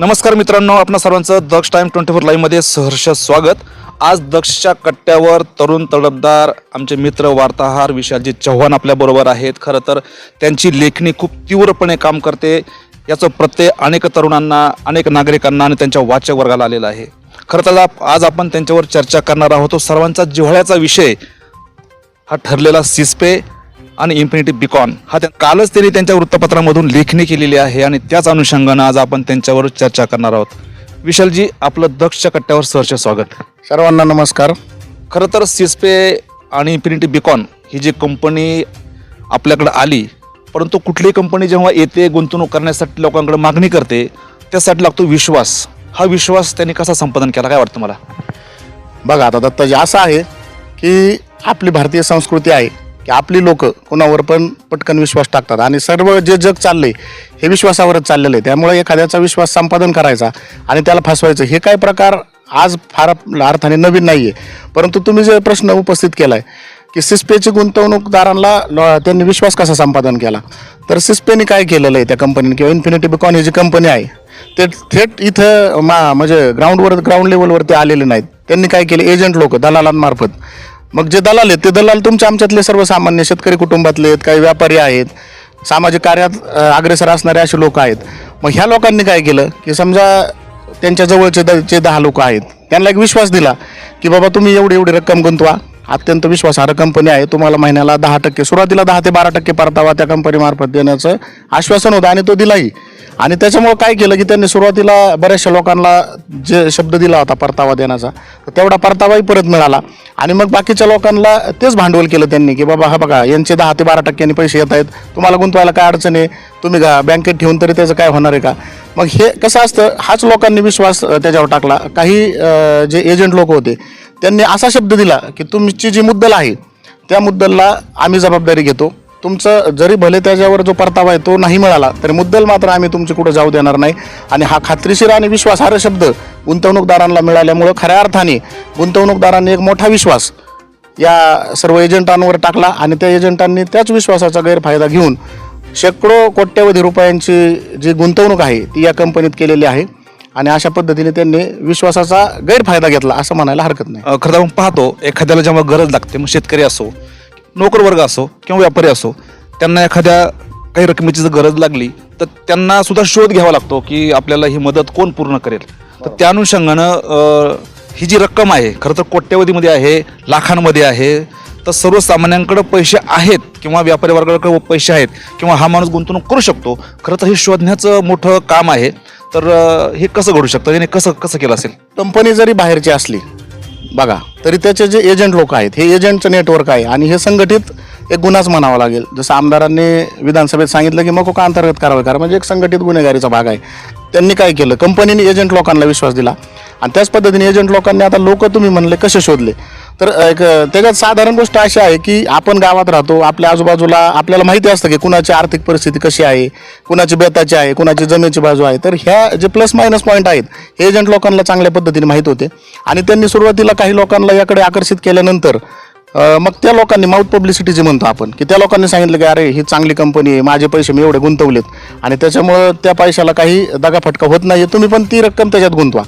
नमस्कार मित्रांनो आपणा सर्वांचं दक्ष टाईम ट्वेंटी फोर लाईव्हमध्ये सहर्ष स्वागत. आज दक्षच्या कट्ट्यावर तरुण तडफदार आमचे मित्र वार्ताहर विशालजी चव्हाण आपल्याबरोबर आहेत. खरं तर त्यांची लेखणी खूप तीव्रपणे काम करते. याचं प्रत्यय अनेक तरुणांना अनेक नागरिकांना आणि त्यांच्या वाचक वर्गाला आलेला आहे. खरं तर आज आपण त्यांच्यावर चर्चा करणार आहोत. तो सर्वांचा जिव्हाळ्याचा विषय हा ठरलेला सिस्पे आणि इन्फिनिटी बिकॉन हा त्या कालच त्यांनी त्यांच्या वृत्तपत्रामधून लेखणी केलेली आहे आणि त्याच अनुषंगानं आज आपण त्यांच्यावर चर्चा करणार आहोत. विशालजी आपलं दक्षच्या कट्ट्यावर सहर्ष स्वागत. सर्वांना नमस्कार. खरं तर सिस्पे आणि इन्फिनिटी बिकॉन ही जी कंपनी आपल्याकडे आली परंतु कुठलीही कंपनी जेव्हा येते गुंतवणूक करण्यासाठी लोकांकडे मागणी करते त्यासाठी लागतो विश्वास. हा विश्वास त्यांनी कसा संपादन केला काय वाटतं मला? बघा आता दत्ताजी असं आहे की आपली भारतीय संस्कृती आहे. की आपली लोक कोणावर पण पटकन विश्वास टाकतात. आणि सर्व जे जग चाललंय हे विश्वासावरच चाललेलं आहे. त्यामुळे एखाद्याचा विश्वास संपादन करायचा आणि त्याला फसवायचं हे काय प्रकार आज फार अर्थाने नवीन नाही आहे परंतु तुम्ही जे प्रश्न उपस्थित केला आहे की सिस्पेची गुंतवणूकदारांना त्यांनी विश्वास कसा संपादन केला? तर सिस्पेने काय केलेलं आहे त्या कंपनीने? किंवा इन्फिनिटी बिकॉन ही जी कंपनी आहे ते थेट इथं मा म्हणजे ग्राउंडवर ग्राउंड लेवलवरती आलेले नाहीत. त्यांनी काय केले? एजंट लोक दलालांमार्फत. मग जे दलाल आहेत ते दलाल तुमच्या आमच्यातले सर्वसामान्य शेतकरी कुटुंबातले आहेत काही व्यापारी आहेत सामाजिक कार्यात अग्रेसर असणारे असे लोक आहेत. मग ह्या लोकांनी काय केलं की समजा त्यांच्या जवळचे द जे दहा लोक आहेत त्यांना एक विश्वास दिला की बाबा तुम्ही एवढी एवढी रक्कम गुंतवा. अत्यंत विश्वासार्ह कंपनी आहे. तुम्हाला महिन्याला दहा टक्के सुरुवातीला दहा ते बारा टक्के परतावा त्या कंपनीमार्फत देण्याचं आश्वासन होतं आणि तो दिलाही. आणि त्याच्यामुळं काय केलं की त्यांनी सुरुवातीला बऱ्याचशा लोकांना जे शब्द दिला होता परतावा देण्याचा तर तेवढा परतावाही परत मिळाला. आणि मग बाकीच्या लोकांना तेच भांडवल केलं त्यांनी की बाबा हा बघा यांचे दहा ते बारा टक्क्यांनी पैसे येत आहेत तुम्हाला गुंतवायला काय अडचण आहे? तुम्ही का बँकेत ठेवून तरी त्याचं काय होणार आहे का? मग हे कसं असतं हाच लोकांनी विश्वास त्याच्यावर टाकला. काही जे एजंट लोक होते त्यांनी असा शब्द दिला की तुमची जी मुद्दल आहे त्या मुद्दलला आम्ही जबाबदारी घेतो. तुमचं जरी भले त्याच्यावर जो परतावा आहे तो नाही मिळाला तरी मुद्दल मात्र आम्ही तुमची कुठं जाऊ देणार नाही. आणि हा खात्रीशीर आणि विश्वासार्ह शब्द गुंतवणूकदारांना मिळाल्यामुळं खऱ्या अर्थाने गुंतवणूकदारांनी एक मोठा विश्वास या सर्व एजंटांवर टाकला आणि त्या एजंटांनी त्याच विश्वासाचा गैरफायदा घेऊन शेकडो कोट्यवधी रुपयांची जी गुंतवणूक आहे ती या कंपनीत केलेली आहे. आणि अशा पद्धतीने त्यांनी विश्वासाचा गैरफायदा घेतला असं म्हणायला हरकत नाही. अ, खरं तर आपण पाहतो एखाद्याला जेव्हा गरज लागते मग शेतकरी असो नोकर वर्ग असो किंवा व्यापारी असो त्यांना एखाद्या काही रकमेची जर गरज लागली तर त्यांना सुद्धा शोध घ्यावा लागतो की आपल्याला ही मदत कोण पूर्ण करेल. तर त्या अनुषंगानं अ, ही जी रक्कम आहे खरं तर कोट्यवधीमध्ये आहे लाखांमध्ये आहे तर सर्वसामान्यांकडे पैसे आहेत किंवा व्यापारी वर्गाकडे पैसे आहेत किंवा हा माणूस गुंतवणूक करू शकतो खरं तर हे शोधण्याचं मोठं काम आहे. तर हे कसं घडू शकतं? याने कसं कसं केलं असेल? कंपनी जरी बाहेरची असली बघा तरी त्याचे जे एजंट लोक आहेत हे एजंटचं नेटवर्क आहे आणि हे संघटित एक गुन्हाच म्हणावा लागेल. जसं आमदारांनी विधानसभेत सांगितलं की मकोका अंतर्गत कारवाई करा. म्हणजे एक संघटित गुन्हेगारीचा भाग आहे. त्यांनी काय केलं? कंपनीने एजंट लोकांना विश्वास दिला. आणि त्याच पद्धतीने एजंट लोकांनी आता लोक तुम्ही म्हणले कसे शोधले? तर एक त्याच्यात साधारण गोष्ट अशी आहे की आपण गावात राहतो आपल्या आजूबाजूला आपल्याला माहिती असतं की कुणाची आर्थिक परिस्थिती कशी आहे कुणाची बेताची आहे कुणाची जमिनीची बाजू आहे. तर ह्या जे प्लस मायनस पॉईंट आहेत हे एजंट लोकांना चांगल्या पद्धतीने माहीत होते. आणि त्यांनी सुरुवातीला काही लोकांना याकडे आकर्षित केल्यानंतर मग त्या लोकांनी माउथ पब्लिसिटी जे म्हणतो आपण की त्या लोकांनी सांगितलं की अरे ही चांगली कंपनी आहे माझे पैसे मी एवढे गुंतवलेत. आणि त्याच्यामुळं त्या पैशाला काही दगाफटका होत नाही तुम्ही पण ती रक्कम त्याच्यात गुंतवा.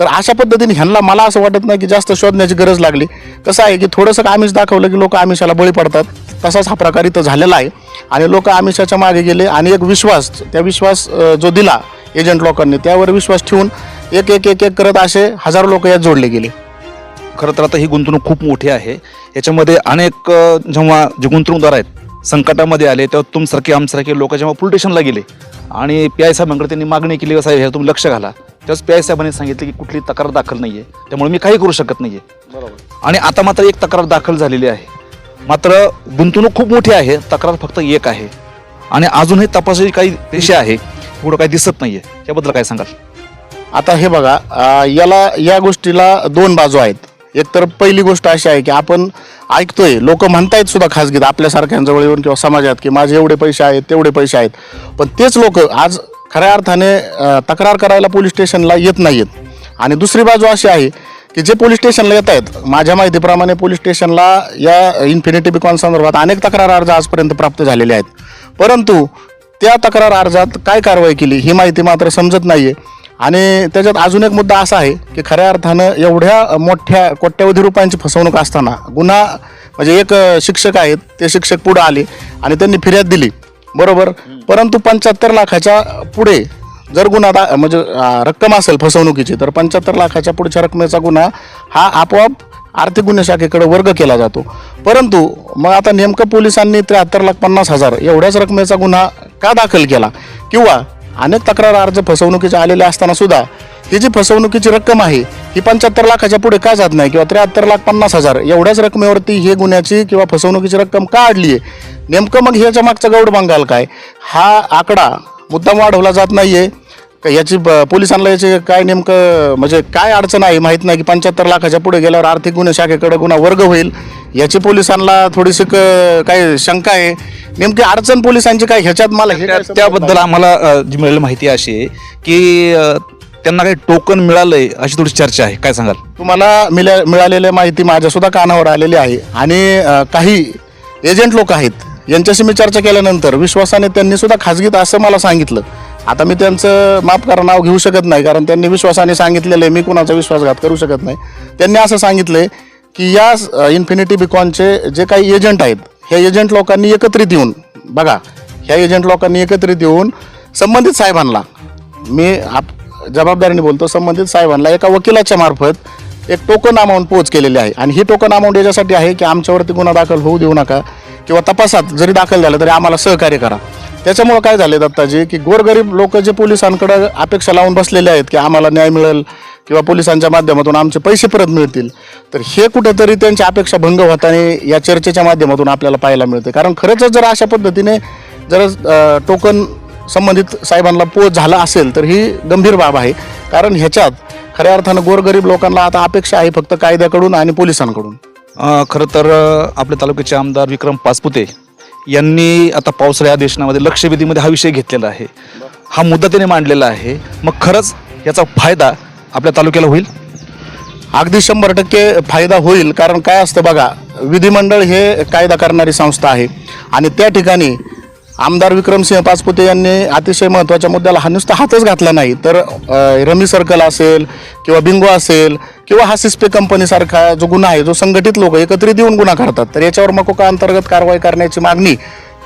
तर अशा पद्धतीने ह्यांना मला असं वाटत नाही की जास्त शोधण्याची गरज लागली. कसं आहे की थोडंसं आमिष दाखवलं की लोक आमिषाला बळी पडतात? तसाच हा प्रकार इथं झालेला आहे. आणि लोक आमिषाच्या मागे गेले आणि एक विश्वास त्या विश्वास जो दिला एजंट लोकांनी त्यावर विश्वास ठेवून एक एक एक एक करत असे हजारो लोक यात जोडले गेले. खरं तर आता ही गुंतवणूक खूप मोठी आहे. याच्यामध्ये अनेक जेव्हा जे गुंतवणूकदार आहेत संकटामध्ये आले तेव्हा तुमसारखे आमसारखे लोक जेव्हा पोलीस स्टेशनला गेले आणि पी आय साहेबांकडे त्यांनी मागणी केली साहेब ह्यावर तुम्ही लक्ष घाला. तेव्हाच पी आय साहेबांनी सांगितलं की कुठली तक्रार दाखल नाही आहे त्यामुळे मी काही करू शकत नाही आहे आणि आता मात्र एक तक्रार दाखल झालेली आहे. मात्र गुंतवणूक खूप मोठी आहे तक्रार फक्त एक आहे. आणि अजूनही तपासाची काही पेशे आहे पुढं काही दिसत नाहीये. त्याबद्दल काय सांगाल? आता हे बघा याला या गोष्टीला दोन बाजू आहेत. एकतर पहिली गोष्ट अशी आहे की आपण ऐकतोय लोक म्हणतायत सुद्धा खासगीत आपल्यासारख्यांजवळ येऊन किंवा समाजात की माझे एवढे पैसे आहेत तेवढे पैसे आहेत. पण तेच लोक आज खऱ्या अर्थाने तक्रार करायला पोलीस स्टेशनला येत नाहीत आणि दुसरी बाजू अशी आहे की जे पोलीस स्टेशनला येत आहेत माझ्या माहितीप्रमाणे पोलीस स्टेशनला या इन्फिनिटी बिकॉन संदर्भात अनेक तक्रार अर्ज आजपर्यंत प्राप्त झालेले आहेत. परंतु त्या तक्रार अर्जात काय कारवाई केली ही माहिती मात्र समजत नाही आहे आणि त्याच्यात अजून एक मुद्दा असा आहे की खऱ्या अर्थानं एवढ्या मोठ्या कोट्यवधी रुपयांची फसवणूक असताना गुन्हा म्हणजे एक शिक्षक आहेत ते शिक्षक पुढे आले आणि त्यांनी फिर्याद दिली. बरोबर? परंतु पंच्याहत्तर लाखाच्या पुढे जर गुन्हा दा म्हणजे रक्कम असेल फसवणुकीची तर पंच्याहत्तर लाखाच्या पुढच्या रकमेचा गुन्हा हा आपोआप आर्थिक गुन्हे शाखेकडे वर्ग केला जातो. परंतु मग आता नेमकं पोलिसांनी त्र्याहत्तर लाख पन्नास हजार एवढ्याच रकमेचा गुन्हा का दाखल केला? किंवा अनेक तक्रार अर्ज फसवणुकीचे आलेले असताना सुद्धा ही जी फसवणुकीची रक्कम आहे ही पंच्याहत्तर लाखाच्या पुढे का जात नाही किंवा त्र्याहत्तर लाख पन्नास हजार एवढ्याच रकमेवरती हे गुन्ह्याची किंवा फसवणुकीची रक्कम का आढली आहे? नेमकं मग ह्याच्या मागचा गौड बंगाल काय? हा आकडा मुद्दाम वाढवला जात नाही आहे का याची ब- पोलिसांना याचे काय नेमकं म्हणजे काय अडचण आहे? माहीत नाही की पंच्याहत्तर लाखाच्या पुढे गेल्यावर आर्थिक गुन्हे शाखेकडे गुन्हा वर्ग होईल. याची पोलिसांना थोडीशी क- काय शंका आहे. नेमकी अडचण पोलिसांची काय? ह्याच्यात मला हे काय त्या- समजत त्याबद्दल आम्हाला अ, जी मिळालेली माहिती अशी आहे की अ, त्यांना काही टोकन मिळालंय अशी थोडी चर्चा आहे. काय सांगाल? तुम्हाला मिळा मिळालेल्या माहिती माझ्या सुद्धा कानावर आलेली आहे. आणि अ, काही एजंट लोक आहेत यांच्याशी मी चर्चा केल्यानंतर विश्वासाने त्यांनी सुद्धा खाजगीत असं मला सांगितलं. आता मी त्यांचं माफ करा नाव घेऊ शकत नाही कारण त्यांनी विश्वासाने सांगितलेलं आहे मी कुणाचा विश्वासघात करू शकत नाही. त्यांनी असं सांगितलंय की या इन्फिनिटी बिकॉनचे जे काही एजंट आहेत ह्या एजंट लोकांनी एकत्रित येऊन बघा ह्या एजंट लोकांनी एकत्रित येऊन संबंधित साहेबांना मी आप जबाबदारीने बोलतो संबंधित साहेबांना एका वकिलाच्या मार्फत एक टोकन अमाऊंट पोच केलेली आहे. आणि ही टोकन अमाऊंट याच्यासाठी आहे की आमच्यावरती गुन्हा दाखल होऊ देऊ नका. किंवा तपासात जरी दाखल झालं तरी आम्हाला सहकार्य करा. त्याच्यामुळं काय झाले दत्ताजी की गोरगरीब लोक जे पोलिसांकडं अपेक्षा लावून बसलेले आहेत की आम्हाला न्याय मिळेल किंवा पोलिसांच्या माध्यमातून आमचे पैसे परत मिळतील तर हे कुठेतरी त्यांची अपेक्षा भंग होताना या चर्चेच्या माध्यमातून आपल्याला पाहायला मिळते. कारण खरंच जर अशा पद्धतीने जर टोकन संबंधित साहेबांना पोच झाला असेल तर ही गंभीर बाब आहे. कारण ह्याच्यात खऱ्या अर्थानं गोरगरीब लोकांना आता अपेक्षा आहे फक्त कायद्याकडून आणि पोलिसांकडून. खरं तर आपल्या तालुक्याचे आमदार विक्रम पाचपुते यांनी आता पावसाळ्या अधिवेशनामध्ये लक्षवेधीमध्ये हा विषय घेतलेला आहे. हा मुद्दा त्याने मांडलेला आहे. मग खरंच याचा फायदा आपल्या तालुक्याला होईल? अगदी शंभर टक्के फायदा होईल कारण काय असतं बघा विधिमंडळ हे कायदा करणारी संस्था आहे. आणि त्या ठिकाणी आमदार विक्रमसिंह पाचपुते यांनी अतिशय महत्त्वाच्या मुद्द्याला हा नुसता हातच घातला नाही. तर रमी सर्कल असेल किंवा बिंगो असेल किंवा हा सिस्पे कंपनीसारखा जो गुन्हा आहे जो संघटित लोक एकत्रित येऊन गुन्हा करतात तर याच्यावर मकोका अंतर्गत कारवाई करण्याची मागणी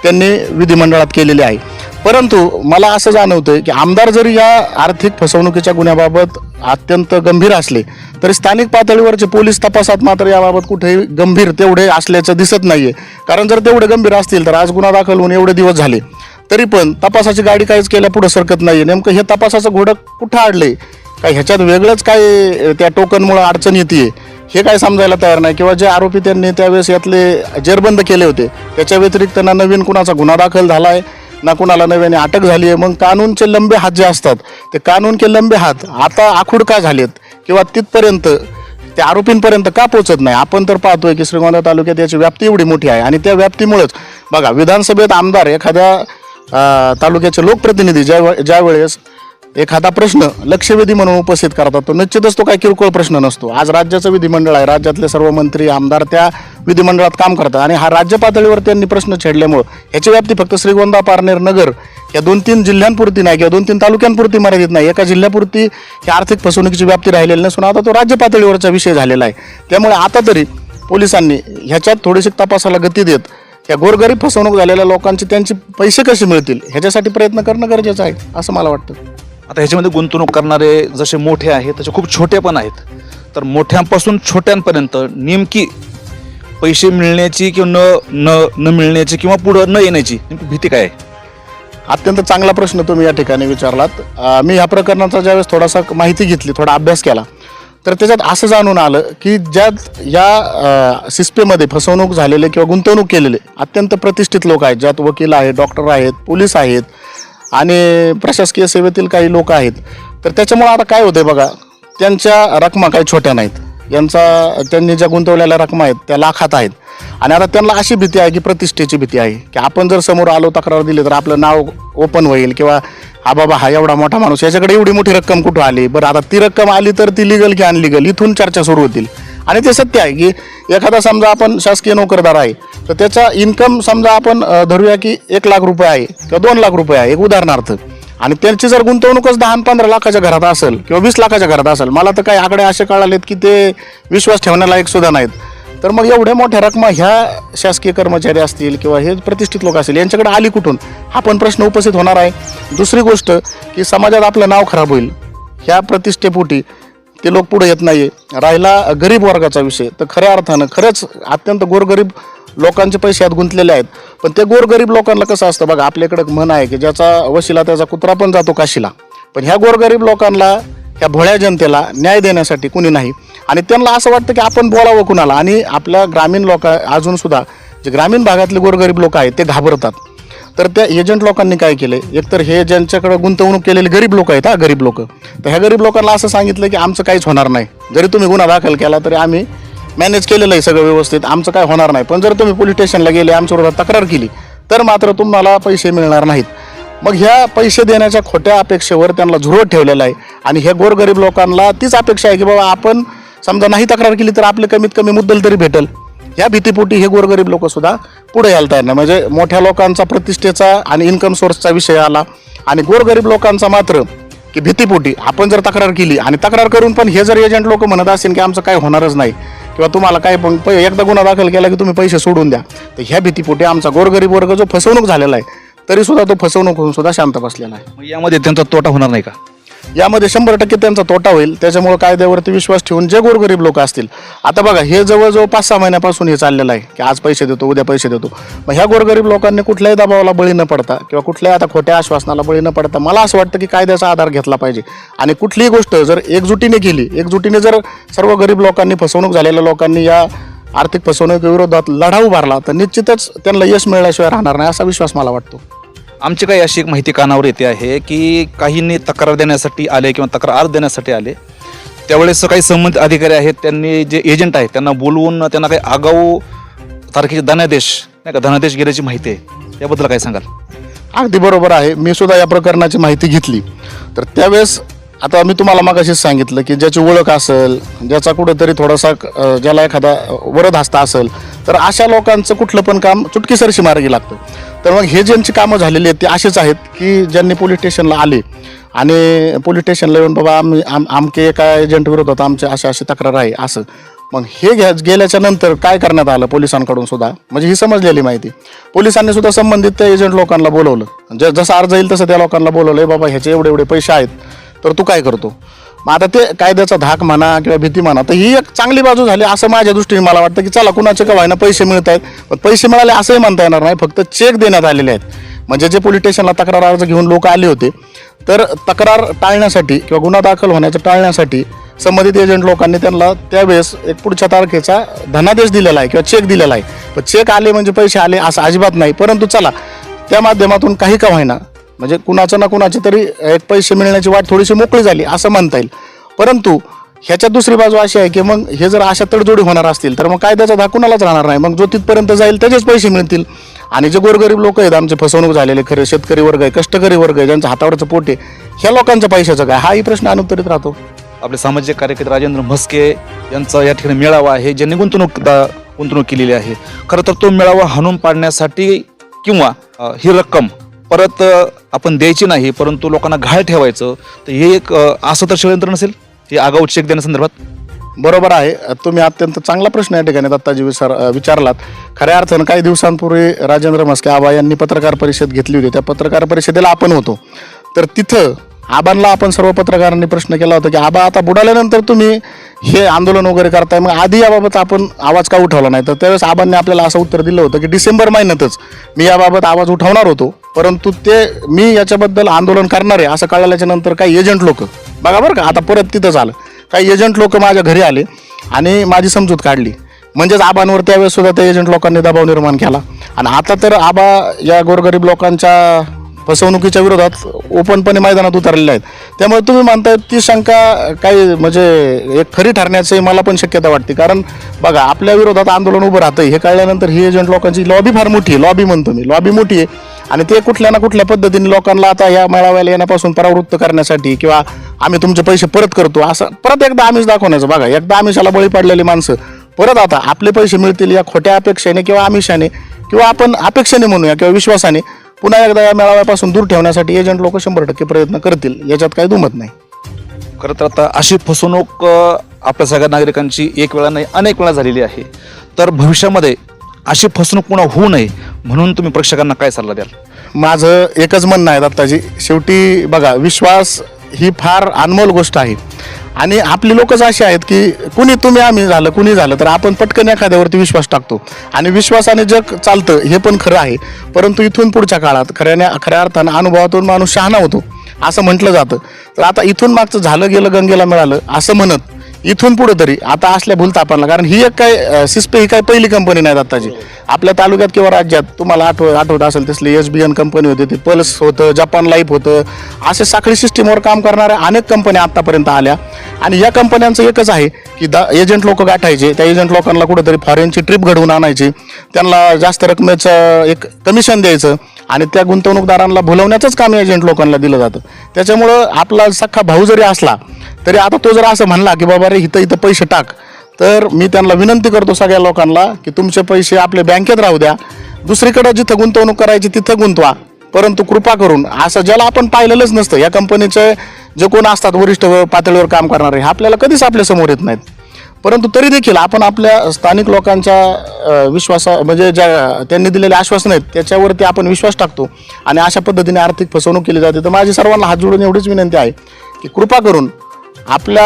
त्यांनी विधिमंडळात केलेली आहे. परंतु मला असं जाणवतंय की आमदार जरी या आर्थिक फसवणुकीच्या गुन्ह्याबाबत अत्यंत गंभीर असले तरी स्थानिक पातळीवरचे पोलीस तपासात मात्र याबाबत कुठेही गंभीर तेवढे असल्याचं दिसत नाहीये. कारण जर तेवढे गंभीर असतील तर आज गुन्हा दाखल होऊन एवढे दिवस झाले. तरी पण तपासाची गाडी काहीच केल्या पुढे सरकत नाहीये. नेमकं हे तपासाचं घोडं कुठं अडलंय काय ह्याच्यात वेगळंच काय त्या टोकनमुळे अडचण येते हे काय समजायला तयार नाही. किंवा जे आरोपी त्यांनी त्यावेळेस यातले जेरबंद केले होते त्याच्या व्यतिरिक्त ना नवीन कुणाचा गुन्हा दाखल झाला आहे ना कुणाला नव्याने अटक झाली आहे मग कानूनचे लंबे हात जे असतात ते कानूनचे लंबे हात आता आखूड का झालेत? किंवा तिथपर्यंत त्या आरोपींपर्यंत का पोहोचत नाही? आपण तर पाहतोय की श्रीगोंदा तालुक्यात याची व्याप्ती एवढी मोठी आहे. आणि त्या व्याप्तीमुळेच बघा विधानसभेत आमदार एखाद्या तालुक्याचे लोकप्रतिनिधी ज्या ज्या वेळेस एखादा प्रश्न लक्षवेधी म्हणून उपस्थित करतात तो निश्चितच तो काही किरकोळ प्रश्न नसतो. आज राज्याचं विधिमंडळ आहे राज्यातले सर्व मंत्री आमदार त्या विधिमंडळात काम करतात आणि हा राज्य पातळीवर त्यांनी प्रश्न छेडल्यामुळं ह्याची व्याप्ती फक्त श्रीगोंदा पारनेर नगर या दोन तीन जिल्ह्यांपुरती नाही किंवा दोन तीन तालुक्यांपुरती मर्यादित नाही. एका जिल्ह्यापुरती ही आर्थिक फसवणुकीची व्याप्ती राहिलेली नसून आता तो राज्य पातळीवरचा विषय झालेला आहे. त्यामुळे आता तरी पोलिसांनी ह्याच्यात थोडीशी तपासाला गती देत या गोरगरीब फसवणूक झालेल्या लोकांचे त्यांचे पैसे कसे मिळतील ह्याच्यासाठी प्रयत्न करणं गरजेचं आहे असं मला वाटतं. आता ह्याच्यामध्ये गुंतवणूक करणारे जसे मोठे आहेत तसे खूप छोटे पण आहेत. तर मोठ्यांपासून छोट्यांपर्यंत नेमकी पैसे मिळण्याची किंवा न न न मिळण्याची किंवा पुढं न येण्याची नेमकी भीती काय आहे? अत्यंत चांगला प्रश्न तुम्ही या ठिकाणी विचारलात. मी ह्या प्रकरणाचा ज्यावेळेस थोडासा माहिती घेतली थोडा अभ्यास केला तर त्याच्यात असं जाणून आलं की ज्यात या सिस्पेमध्ये फसवणूक झालेले किंवा गुंतवणूक केलेले अत्यंत प्रतिष्ठित लोक आहेत ज्यात वकील आहेत डॉक्टर आहेत पोलीस आहेत आणि प्रशासकीय सेवेतील काही लोक आहेत. तर त्याच्यामुळे आता काय होतंय बघा त्यांच्या रकमा काही छोट्या नाहीत. यांचा त्यांनी ज्या गुंतवलेल्या रकमा आहेत त्या लाखात आहेत. आणि आता त्यांना अशी भीती आहे की प्रतिष्ठेची भीती आहे की आपण जर समोर आलो तक्रार दिली तर आपलं नाव ओपन होईल किंवा हा बाबा हा एवढा मोठा माणूस याच्याकडे एवढी मोठी रक्कम कुठं आली? बरं आता ती रक्कम आली तर ती लिगल की अनलिगल? इथून चर्चा सुरू होतील. आणि ते सत्य आहे की एखादा समजा आपण शासकीय नोकरदार आहे तर त्याचा इन्कम समजा आपण धरूया की एक लाख रुपये आहे किंवा दोन लाख रुपये आहे एक उदाहरणार्थ. आणि त्यांची जर गुंतवणूकच दहा आणि पंधरा लाखाच्या घरात असेल किंवा वीस लाखाच्या घरात असेल मला तर काही आकडे असे कळालेत की ते विश्वास ठेवण्यालायक सुद्धा नाहीत. तर मग एवढ्या मोठ्या रकमा ह्या शासकीय कर्मचारी असतील किंवा हे प्रतिष्ठित लोक असतील यांच्याकडे आली कुठून? हा पण प्रश्न उपस्थित होणार आहे. दुसरी गोष्ट की समाजात आपलं नाव खराब होईल. ह्या प्रतिष्ठेपोटी ते लोक पुढे येत नाही राहिला गरीब वर्गाचा विषय. तर खऱ्या अर्थानं खरंच अत्यंत गोरगरीब लोकांचे पैसे यात गुंतलेले आहेत. पण ते गोरगरीब लोकांना कसं असतं बघा आपल्याकडे म्हण आहे की ज्याचा वशिला त्याचा कुत्रा पण जातो काशीला. पण ह्या गोरगरीब लोकांना ह्या भोळ्या जनतेला न्याय देण्यासाठी कुणी नाही. आणि त्यांना असं वाटतं की आपण बोलावं कुणाला. आणि आपल्या ग्रामीण लोक अजूनसुद्धा जे ग्रामीण भागातले गोरगरीब लोक आहेत ते घाबरतात. तर त्या एजंट लोकांनी काय केलं एकतर हे ज्यांच्याकडे गुंतवणूक केलेले गरीब लोक आहेत हा गरीब लोक. तर ह्या गरीब लोकांना असं सांगितलं की आमचं काहीच होणार नाही. जरी तुम्ही गुन्हा दाखल केला तरी आम्ही मॅनेज केलेलं आहे सगळं व्यवस्थित. आमचं काय होणार नाही. पण जर तुम्ही पोलीस स्टेशनला गेले आमच्या तक्रार केली तर मात्र तुम्हाला पैसे मिळणार नाहीत. मग ह्या पैसे देण्याच्या खोट्या अपेक्षेवर त्यांना झुरवत ठेवलेलं आहे. आणि ह्या गोरगरीब लोकांना तीच अपेक्षा आहे की बाबा आपण समजा नाही तक्रार केली तर आपले कमीत कमी मुद्दल तरी भेटेल. ह्या भीतीपोटी हे गोरगरीब लोक सुद्धा पुढे यायला तयार नाही. म्हणजे मोठ्या लोकांचा प्रतिष्ठेचा आणि इन्कम सोर्सचा विषय आला आणि गोरगरीब लोकांचा मात्र की भीतीपोटी. आपण जर तक्रार केली आणि तक्रार करून पण हे जर एजंट लोक म्हणत असेल की आमचं काय होणारच नाही किंवा तुम्हाला काय पण प- एकदा गुन्हा दाखल केला की तुम्ही पैसे सोडून द्या तर ह्या भीतीपोटी आमचा गोरगरीब वर्ग जो फसवणूक झालेला आहे तरी सुद्धा तो फसवणूक होऊन सुद्धा शांत बसलेला आहे. यामध्ये त्यांचा तोटा होणार नाही का? यामध्ये शंभर टक्के त्यांचा तोटा होईल. त्याच्यामुळे कायद्यावरती विश्वास ठेवून जे गोरगरीब लोक असतील. आता बघा हे जवळजवळ पाच सहा महिन्यापासून हे चाललेलं आहे की आज पैसे देतो उद्या पैसे देतो. मग ह्या गोरगरीब लोकांनी कुठल्याही दबावाला बळी न पडता किंवा कुठल्याही आता खोट्या आश्वासनाला बळी न पडता मला असं वाटतं की कायद्याचा आधार घेतला पाहिजे. आणि कुठलीही गोष्ट जर एकजुटीने केली एकजुटीने जर सर्व गरीब लोकांनी फसवणूक झालेल्या लोकांनी या आर्थिक फसवणुकीविरोधात लढा उभारला तर निश्चितच त्यांना यश मिळाल्याशिवाय राहणार नाही असा विश्वास मला वाटतो. आमची काही अशी एक माहिती कानावर येते आहे की काहींनी तक्रार देण्यासाठी आले किंवा तक्रार अर्ज देण्यासाठी आले. त्यावेळेस काही संबंधित अधिकारी आहेत त्यांनी जे एजंट आहेत त्यांना बोलवून त्यांना काही आगाऊ तारखेचे धनादेश नाही का धनादेश गेल्याची माहिती आहे. याबद्दल काय सांगाल? अगदी बरोबर आहे. मी सुद्धा या प्रकरणाची माहिती घेतली. तर त्यावेळेस आता मी तुम्हाला मागाशीच सांगितलं की ज्याची ओळख असेल ज्याचा कुठेतरी थोडासा ज्याला एखादा वरद हस्ता असेल तर अशा लोकांचं कुठलं पण काम चुटकीसरशी मार्गी लागतं. तर मग हे ज्यांची कामं झालेली आहेत ते असेच आहेत की ज्यांनी पोलीस स्टेशनला आले आणि पोलीस स्टेशनला येऊन बाबा आम्ही आम आमके एका एजंट विरोधात आमचे अशा अशी तक्रार आहे असं. मग हे घ्या गेल्याच्यानंतर काय करण्यात आलं पोलिसांकडून सुद्धा? म्हणजे ही समजलेली माहिती. पोलिसांनी सुद्धा संबंधित त्या एजंट लोकांना बोलवलं. ज जसं अर्ज येईल तसं त्या लोकांना बोलवलं "ए बाबा ह्याचे एवढे एवढे पैसे आहेत तर तू काय करतो? मग आता ते कायद्याचा धाक म्हणा किंवा भीती म्हणा तर ही एक चांगली बाजू झाली. असं माझ्या दृष्टीने मला वाटतं की चला कुणाचे का व्हायना पैसे मिळत आहेत. पण पैसे मिळाले असंही म्हणता येणार नाही. फक्त चेक देण्यात आलेले आहेत. म्हणजे जे पोलीस स्टेशनला तक्रार अर्ज घेऊन लोक आले होते तर तक्रार टाळण्यासाठी किंवा गुन्हा दाखल होण्याचं टाळण्यासाठी संबंधित एजंट लोकांनी त्यांना त्यावेळेस एक पुढच्या तारखेचा धनादेश दिलेला आहे किंवा चेक दिलेला आहे. पण चेक आले म्हणजे पैसे आले असं अजिबात नाही. परंतु चला त्या माध्यमातून काही का व्हायना म्हणजे कुणाचं ना कुणाची तरी एक पैसे मिळण्याची वाट थोडीशी मोकळी झाली असं म्हणता येईल. परंतु ह्याच्यात दुसरी बाजू अशी आहे की मग हे जर अशा तडजोडी होणार असतील तर मग कायद्याचा धाक कुणालाच राहणार नाही. मग जो तिथपर्यंत जाईल त्याचेच पैसे मिळतील. आणि जे गोरगरीब लोक आहेत आमचे फसवणूक झालेले खरे शेतकरी वर्ग आहे कष्टकरी वर्ग आहे ज्यांच्या हातावरचं पोट आहे ह्या लोकांच्या पैशाचं काय? हाही प्रश्न अनुत्तरित राहतो. आपले सामाजिक कार्यकर्ते राजेंद्र म्हस्के यांचा या ठिकाणी मेळावा आहे ज्यांनी गुंतवणूक गुंतवणूक केलेली आहे. खरं तर तो मेळावा हाणून पाडण्यासाठी किंवा ही रक्कम परत आपण द्यायची नाही परंतु लोकांना घाळ ठेवायचं तर हे एक अ, असं तर षडयंत्र नसेल? हे आगाऊ चेक देण्यासंदर्भात? बरोबर आहे. तुम्ही अत्यंत चांगला प्रश्न या ठिकाणी दत्ताजी विचार विचारलात. खऱ्या अर्थानं काही दिवसांपूर्वी राजेंद्र मस्के आबा यांनी पत्रकार परिषद घेतली होती. त्या पत्रकार परिषदेला आपण होतो. तर तिथं आबांना आपण सर्व पत्रकारांनी प्रश्न केला होता की आबा आता बुडाल्यानंतर तुम्ही हे आंदोलन वगैरे करताय मग आधी याबाबत आपण आवाज का उठवला नाही? तर त्यावेळेस आबांनी आपल्याला असं उत्तर दिलं होतं की डिसेंबर महिन्यातच मी याबाबत आवाज उठवणार होतो परंतु ते मी याच्याबद्दल आंदोलन करणार आहे असं कळल्याच्या नंतर काही एजंट लोक बघा बरं का आता परत तिथं झालं. काही एजंट लोक माझ्या घरी आले आणि माझी समजूत काढली. म्हणजेच आबांवर त्यावेळेस सुद्धा त्या एजंट लोकांनी दबाव निर्माण केला. आणि आता तर आबा या गोरगरीब लोकांच्या फसवणुकीच्या विरोधात ओपनपणे मैदानात उतरलेले आहेत. त्यामुळे तुम्ही मानताय ती शंका काही म्हणजे एक खरी ठरण्याची मला पण शक्यता वाटते. कारण बघा आपल्या विरोधात आंदोलन उभं राहतं हे कळल्यानंतर ही एजंट लोकांची लॉबी फार मोठी आहे. लॉबी म्हणतो मी. लॉबी मोठी आहे. आणि ते कुठल्या ना कुठल्या पद्धतीने लोकांना आता या मेळाव्याला येण्यापासून परावृत्त करण्यासाठी किंवा आम्ही तुमचे पैसे परत करतो असं परत एकदा आमिष दाखवण्याचं बघा. एकदा आमिषाला बळी पडलेली माणसं परत आता आपले पैसे मिळतील या खोट्या अपेक्षेने किंवा आमिषाने किंवा आपण अपेक्षेने म्हणूया किंवा विश्वासाने पुन्हा एकदा या मेळाव्यापासून दूर ठेवण्यासाठी एजंट लोक शंभर टक्के प्रयत्न करतील. याच्यात काही दुमत नाही. खरं तर आता अशी फसवणूक अ, आपल्या सगळ्या नागरिकांची एक वेळा नाही अनेक वेळा झालेली आहे. तर भविष्यामध्ये अशी फसवणूक पुन्हा होऊ नये म्हणून तुम्ही प्रेक्षकांना काय सल्ला द्याल? माझं एकच म्हणणं आहे दत्ताजी. शेवटी बघा विश्वास ही फार अनमोल गोष्ट आहे. आणि आपली लोकच अशी आहेत की कुणी तुम्ही आम्ही झालं कुणी झालं तर आपण पटकन एखाद्यावरती विश्वास टाकतो. आणि विश्वासाने जग चालतं हे पण खरं आहे. परंतु इथून पुढच्या काळात खऱ्याने खऱ्या अर्थानं अनुभवातून माणूस शहाणा होतो असं म्हटलं जातं. तर आता इथून मागचं झालं गेलं गंगेला मिळालं असं म्हणत इथून पुढे तरी. आता असल्या भूलतापांना कारण ही एक काय सिस्पे ही काय पहिली कंपनी नाही आत्ताची. आपल्या तालुक्यात किंवा राज्यात तुम्हाला आठव आठवत असेल तसली एस बी एन कंपनी होती ते पल्स होतं जपान लाईफ होतं. असे साखळी सिस्टीमवर काम करणाऱ्या अनेक कंपन्या आत्तापर्यंत आल्या. आणि या कंपन्यांचं एकच आहे की द एजंट लोक गाठायचे. त्या एजंट लोकांना कुठेतरी फॉरेनची ट्रिप घडवून आणायची. त्यांना जास्त रकमेचं एक कमिशन द्यायचं. आणि त्या गुंतवणूकदारांना भुलवण्याचंच काम एजंट लोकांना दिलं जातं. त्याच्यामुळं आपला सख्खा भाऊ जरी असला तरी आता तो जर असं म्हणला की बाबा रे इथं इथं पैसे टाक. तर मी त्यांना विनंती करतो सगळ्या लोकांना की तुमचे पैसे आपल्या बँकेत राहू द्या. दुसरीकडं जिथं गुंतवणूक करायची तिथं गुंतवा. परंतु कृपा करून असं ज्याला आपण पाहिलेलंच नसतं या कंपनीचे जे कोण असतात वरिष्ठ पातळीवर काम करणारे हे आपल्याला कधीच आपल्यासमोर येत नाहीत. परंतु तरी देखील आपण आपल्या स्थानिक लोकांच्या विश्वासा म्हणजे ज्या त्यांनी दिलेले आश्वासन आहेत त्याच्यावरती आपण विश्वास टाकतो. आणि अशा पद्धतीने आर्थिक फसवणूक केली जाते. तर माझी सर्वांना हात जोडून एवढीच विनंती आहे की कृपा करून आपला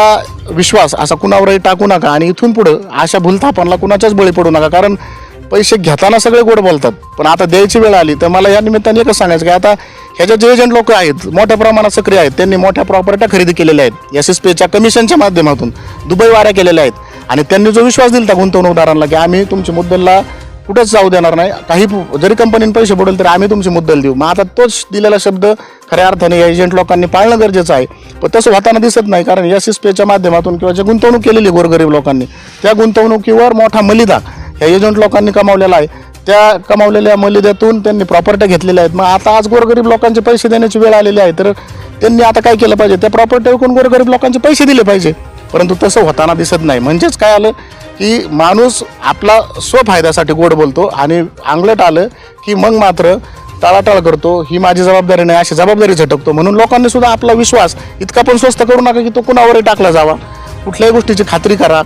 विश्वास असा कुणावरही टाकू नका आणि इथून पुढं अशा भूलथापांना कुणाच्याच बळी पडू नका. कारण पैसे घेताना सगळे गोड बोलतात. पण आता द्यायची वेळ आली तर मला या निमित्ताने एकच सांगायचं की आता ह्याच्या जे एजंट लोक आहेत मोठ्या प्रमाणात सक्रिय आहेत त्यांनी मोठ्या प्रॉपर्ट्या खरेदी केलेल्या आहेत. एस एस पीच्या कमिशनच्या माध्यमातून. दुबई वाऱ्या केलेल्या आहेत. आणि त्यांनी जो विश्वास दिला गुंतवणूकदारांना की आम्ही तुमच्या मुद्दलला कुठंच जाऊ देणार नाही. काही जरी कंपनीने पैसे बुडेल तरी आम्ही तुमचे मुद्दल देऊ. मग आता तोच दिलेला शब्द खऱ्या अर्थाने या एजंट लोकांनी पाळणं गरजेचं आहे. पण तसं होताना दिसत नाही. कारण या सिस्पेच्या माध्यमातून किंवा जे गुंतवणूक केलेली गोरगरीब लोकांनी त्या गुंतवणुकीवर मोठा मलिदा ह्या एजंट लोकांनी कमावलेला आहे. त्या कमावलेल्या मलिद्यातून त्यांनी प्रॉपर्ट्या घेतलेल्या आहेत. मग आता आज गोरगरीब लोकांचे पैसे देण्याची वेळ आलेली आहे. तर त्यांनी आता काय केलं पाहिजे? त्या प्रॉपर्टी विकून गोरगरीब लोकांचे पैसे दिले पाहिजे? परंतु तसं होताना दिसत नाही. म्हणजेच काय आलं की माणूस आपला स्वफायद्यासाठी गोड बोलतो आणि आंगलट आलं की मग मात्र टाळाटाळ करतो ही माझी जबाबदारी नाही अशी जबाबदारी झटकतो. म्हणून लोकांनी सुद्धा आपला विश्वास इतका पण स्वस्त करू नका की तो कुणावरही टाकला जावा. कुठल्याही गोष्टीची खात्री करा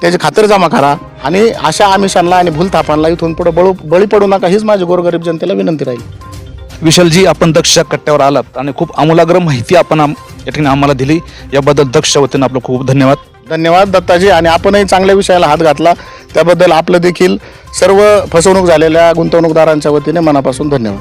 त्याची खात्री जमा करा आणि अशा आमिषांना आणि भूलथापांना इथून पुढे बळू बळी पडू नका हीच माझी गोरगरीब जनतेला विनंती राहील. विशालजी आपण दक्षच्या कट्ट्यावर आलात आणि खूप आमूलाग्र माहिती आपण आम- या ठिकाणी आम्हाला दिली. याबद्दल दक्षच्या वतीनं आपलं खूप धन्यवाद. धन्यवाद दत्ताजी. आणि आपणही चांगल्या विषयाला हात घातला. त्याबद्दल आपलं देखील सर्व फसवणूक झालेल्या गुंतवणूकदारांच्या वतीने मनापासून धन्यवाद.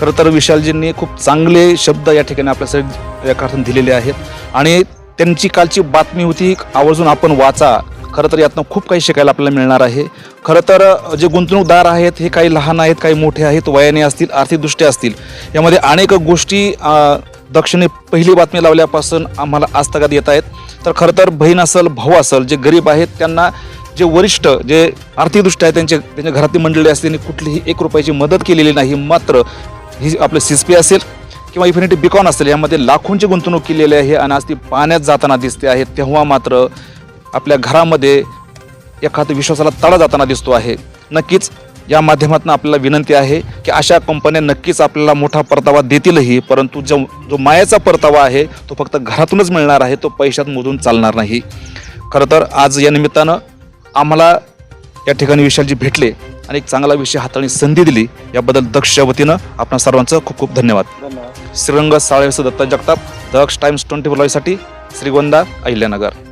खरं तर विशालजींनी खूप चांगले शब्द या ठिकाणी आपल्यासाठी या अर्थाने दिलेले आहेत. आणि त्यांची कालची बातमी होती आवर्जून आपण वाचा. खरं तर यातनं खूप काही शिकायला आपल्याला मिळणार आहे. खरं तर जे गुंतवणूकदार आहेत हे काही लहान आहेत काही मोठे आहेत वयाने असतील आर्थिकदृष्ट्या असतील यामध्ये अनेक गोष्टी दक्षिणे पहिली बातमी लावल्यापासून आम्हाला आजतागात येत आहेत. तर खरं तर बहीण असेल भाऊ असेल जे गरीब आहेत त्यांना जे वरिष्ठ जे आर्थिकदृष्ट्या आहेत त्यांचे त्यांच्या घरातली मंडळी असतील त्यांनी कुठलीही एक रुपयाची मदत केलेली नाही मात्र ही आपलं सिस्पी असेल किंवा इन्फिनिटी बिकॉन असेल यामध्ये लाखोंची गुंतवणूक केलेली आहे आणि आज ती पाण्यात जाताना दिसते आहे तेव्हा मात्र आपल्या घरामध्ये एखाद्या विश्वासाला तडा जाताना दिसतो आहे. नक्कीच या माध्यमातून आपल्याला विनंती आहे की अशा कंपन्या नक्कीच आपल्याला मोठा परतावा देतीलही परंतु जो जो मायाचा परतावा आहे तो फक्त घरातूनच मिळणार आहे तो पैशात मोजून चालणार नाही. खरं तर आज या निमित्तानं आम्हाला या ठिकाणी विशालजी भेटले आणि एक चांगला विषय हाताळण्याची संधी दिली. याबद्दल दक्षच्या वतीनं आपण सर्वांचं खूप खूप धन्यवाद. श्रीरंग साळे दत्ता जगताप दक्ष टाइम्स ट्वेंटी फोरसाठी श्रीगोंदा अहिल्यानगर.